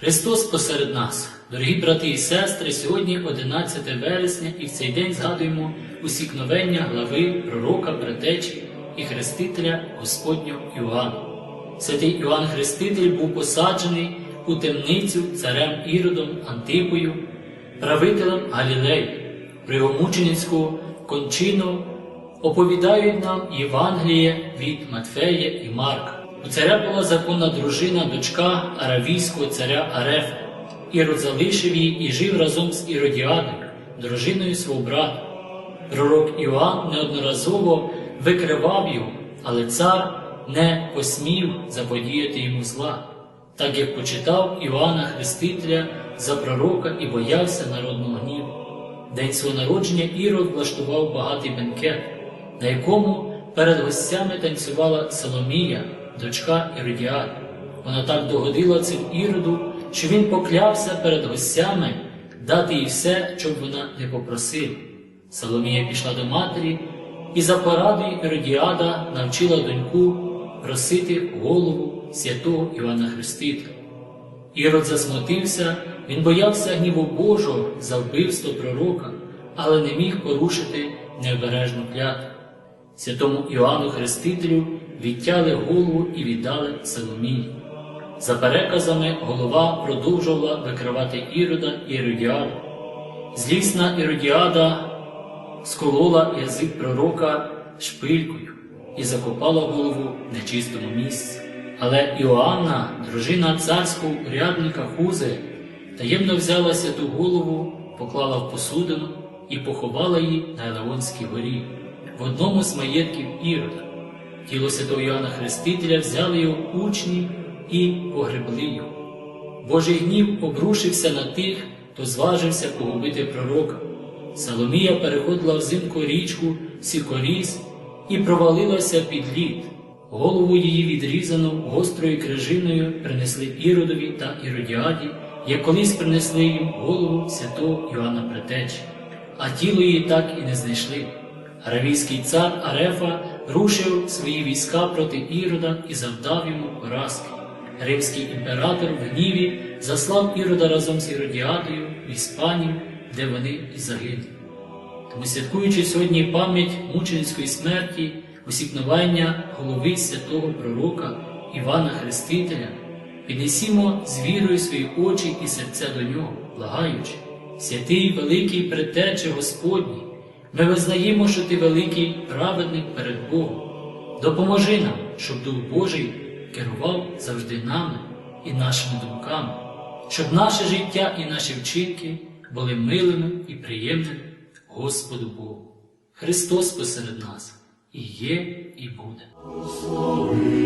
Христос посеред нас, дорогі брати і сестри, сьогодні 11 вересня, і в цей день згадуємо усікновення глави пророка, братечі і хрестителя Господнього Іоанна. Святий Іоанн Хреститель був посаджений у темницю царем Іродом Антипою, правителем Галілеї. Про його мученицьку кончину оповідають нам Євангеліє від Матфея і Марка. У царя була законна дружина, дочка аравійського царя Арефа. Ірод залишив її і жив разом з Іродіадою, дружиною свого брата. Пророк Іоанн неодноразово викривав його, але цар не посмів заподіяти йому зла, так як почитав Іоанна Хрестителя за пророка і боявся народного гніву. День свого народження Ірод влаштував багатий бенкет, на якому перед гостями танцювала Соломія, дочка Іродіади. Вона так догодила цим Іроду, що він поклявся перед гостями дати їй все, щоб вона не попросила. Соломія пішла до матері і за порадою Іродіада навчила доньку просити голову святого Івана Хрестителя. Ірод засмутився, він боявся гніву Божого за вбивство пророка, але не міг порушити необережну клятву. Святому Іоанну Хрестителю відтяли голову і віддали Соломії. За переказами голова продовжувала викривати Ірода і Іродіаду. Злісна Іродіада сколола язик пророка шпилькою і закопала голову в нечистому місці. Але Іоанна, дружина царського урядника Хузи, таємно взяла святу голову, поклала в посудину і поховала її на Елеонській горі, в одному з маєтків Ірода. Тіло святого Іоанна Хрестителя взяли його учні і погребли його. Божий гнів обрушився на тих, хто зважився погубити пророка. Соломія переходила взимку річку Сікоріс і провалилася під лід. Голову її відрізану гострою крижиною принесли Іродові та Іродіаді, як колись принесли їм голову святого Іоанна Претечі, а тіло її так і не знайшли. Аравійський цар Арефа рушив свої війська проти Ірода і завдав йому поразки. Римський імператор в гніві заслав Ірода разом з Іродіадою в Іспанію, де вони і загинули. Тому, святкуючи сьогодні пам'ять мученицької смерті, усікновення голови святого пророка Івана Хрестителя, піднесімо з вірою свої очі і серця до нього, благаючи, святий великий предтече Господній, ми визнаємо, що ти великий праведник перед Богом. Допоможи нам, щоб Дух Божий керував завжди нами і нашими думками, щоб наше життя і наші вчинки були милими і приємними Господу Богу. Христос посеред нас і є, і буде. Господа.